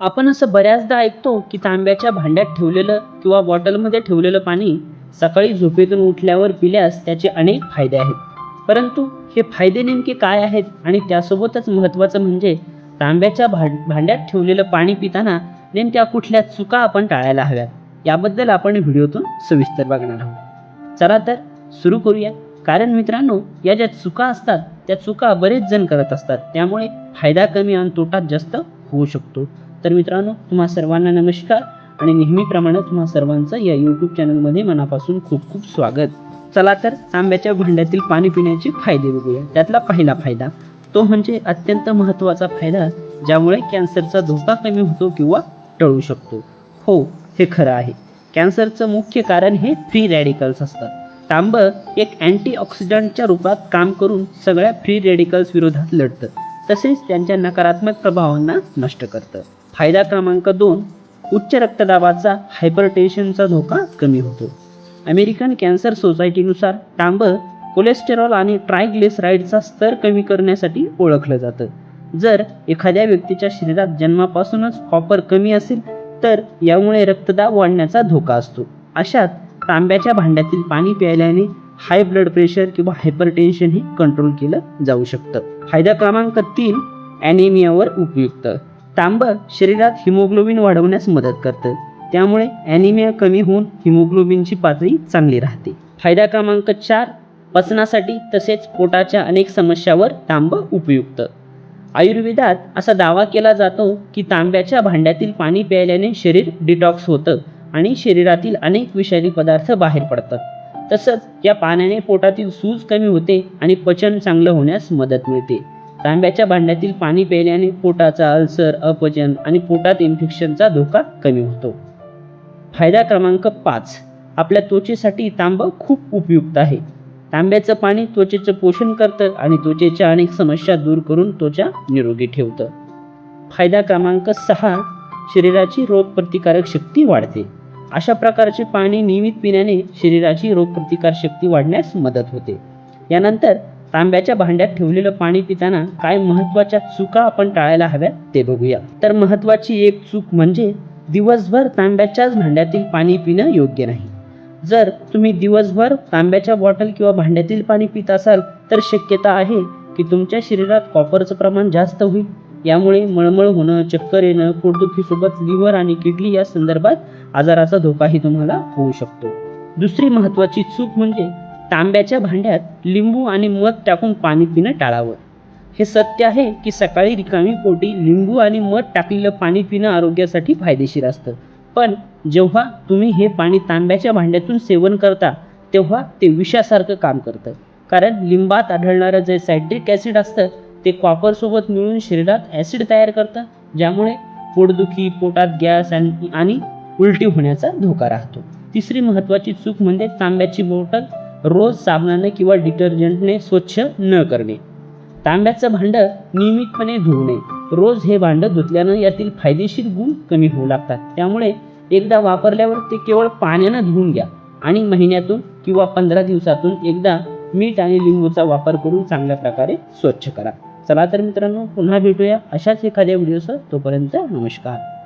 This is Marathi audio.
आपण असं बऱ्याचदा ऐकतो की तांब्याच्या भांड्यात ठेवलेलं किंवा बॉटलमध्ये ठेवलेलं पाणी सकाळी झोपेतून उठल्यावर पिल्यास त्याचे अनेक फायदे आहेत. परंतु हे फायदे नेमके काय आहेत आणि त्यासोबतच महत्त्वाचं म्हणजे तांब्याच्या भां भांड्यात ठेवलेलं पाणी पिताना नेमक्या कुठल्या चुका आपण टाळायला हव्यात याबद्दल आपण व्हिडिओतून सविस्तर बघणार आहोत. चला तर सुरू करूया. कारण मित्रांनो या ज्या चुका असतात त्या चुका बरेच जण करत असतात. त्यामुळे फायदा कमी आणि तोटा जास्त होऊ शकतो. तर मित्रांनो तुम्हा सर्वांना नमस्कार आणि नेहमीप्रमाणे तुम्हा सर्वांचं या यूट्यूब चॅनलमध्ये मनापासून खूप खूप स्वागत. चला तर तांब्याच्या भांड्यातील पाणी पिण्याचे फायदे बघूया. त्यातला पहिला फायदा तो म्हणजे अत्यंत महत्त्वाचा फायदा ज्यामुळे कॅन्सरचा धोका कमी होतो किंवा टळू शकतो. हो हे खरं आहे. कॅन्सरचं मुख्य कारण हे फ्री रॅडिकल्स असतात. तांब एक अँटीऑक्सिडंटच्या रूपात काम करून सगळ्या फ्री रेडिकल्स विरोधात लढतं. तसेच त्यांच्या नकारात्मक प्रभावांना नष्ट करतं. फायदा क्रमांक दोन उच्च रक्तदाबाचा हायपरटेन्शनचा धोका कमी होतो. अमेरिकन कॅन्सर सोसायटीनुसार तांब कोलेस्टेरॉल आणि ट्रायग्लिसराईडचा स्तर कमी करण्यासाठी ओळखलं जातं. जर एखाद्या व्यक्तीच्या शरीरात जन्मापासूनच कॉपर कमी असेल तर यामुळे रक्तदाब वाढण्याचा धोका असतो. अशात तांब्याच्या भांड्यातील पाणी प्यायल्याने हाय ब्लड प्रेशर किंवा हायपरटेन्शन हे कंट्रोल केलं जाऊ शकतं. फायदा क्रमांक तीन ॲनिमियावर उपयुक्त. तांब शरीरात हिमोग्लोबिन वाढवण्यास मदत करतं. त्यामुळे ॲनिमिया कमी होऊन हिमोग्लोबिनची पातळी चांगली राहते. फायदा क्रमांक चार पचनासाठी तसेच पोटाच्या अनेक समस्यावर तांब उपयुक्त. आयुर्वेदात असा दावा केला जातो की तांब्याच्या भांड्यातील पाणी प्यायल्याने शरीर डिटॉक्स होतं आणि शरीरातील अनेक विषारी पदार्थ बाहेर पडतात. तसंच या पाण्याने पोटातील सूज कमी होते आणि पचन चांगलं होण्यास मदत मिळते. तांब्याच्या भांड्यातील पाणी प्यायल्याने पोटाचा अल्सर अपचन आणि पोटात इन्फेक्शनचा धोका कमी होतो. फायदा क्रमांक पाच. आपल्या त्वचेसाठी तांबं खूप उपयुक्त आहे. तांब्याचं पाणी त्वचेचं पोषण करतं आणि त्वचेच्या अनेक समस्या दूर करून त्वचा निरोगी ठेवतं. फायदा क्रमांक सहा. शरीराची रोगप्रतिकारक शक्ती वाढते. अशा प्रकारचे पाणी नियमित पिण्याने शरीराची रोगप्रतिकार शक्ती वाढण्यास मदत होते. यानंतर तांब्याच्या भांड्यात ठेवलेलं पाणी पिताना काय महत्त्वाच्या चुका आपण टाळायला हव्यात ते बघूया. तर महत्त्वाची एक चूक म्हणजे दिवसभर तांब्याच्याच भांड्यातील पाणी पिणं योग्य नाही. जर तुम्ही दिवसभर तांब्याच्या बॉटल किंवा भांड्यातील पाणी पित असाल तर शक्यता आहे की तुमच्या शरीरात कॉपरचं प्रमाण जास्त होईल. यामुळे मळमळ होणं चक्कर येणं पोटदुखीसोबत लिव्हर आणि किडनी या संदर्भात आजाराचा धोकाही तुम्हाला होऊ शकतो. दुसरी महत्त्वाची चूक म्हणजे तांब्याच्या भांड्यात लिंबू आणि मध टाकून पाणी पिणं टाळावं. हे सत्य आहे की सकाळी रिकामी पोटी लिंबू आणि मध टाकलेलं पाणी पिणं आरोग्यासाठी फायदेशीर असतं. पण जेव्हा तुम्ही हे पाणी तांब्याच्या भांड्यातून सेवन करता तेव्हा ते विषासारखं काम करतं. कारण लिंबात आढळणारं जे सायट्रिक ॲसिड असतं ते कॉपरसोबत मिळून शरीरात ॲसिड तयार करतं ज्यामुळे पोटदुखी पोटात गॅस आणि आणि उलटी होण्याचा धोका राहतो. तिसरी महत्त्वाची चूक म्हणजे तांब्याची बॉटल रोज साबणाने किंवा डिटर्जंटने स्वच्छ न करणे. तांब्याचं भांडं नियमितपणे धुवू नये रोज हे भांडं धुतल्यानं यातील फायदेशीर गुण कमी होऊ लागतात. त्यामुळे एकदा वापरल्यावर ते केवळ पाण्यानं धुवून घ्या आणि महिन्यातून किंवा पंधरा दिवसातून एकदा मीठ आणि लिंबूचा वापर करून चांगल्या प्रकारे स्वच्छ करा. चला तर मित्रांनो पुन्हा भेटूया अशाच एखाद्या व्हिडिओसह. तोपर्यंत नमस्कार.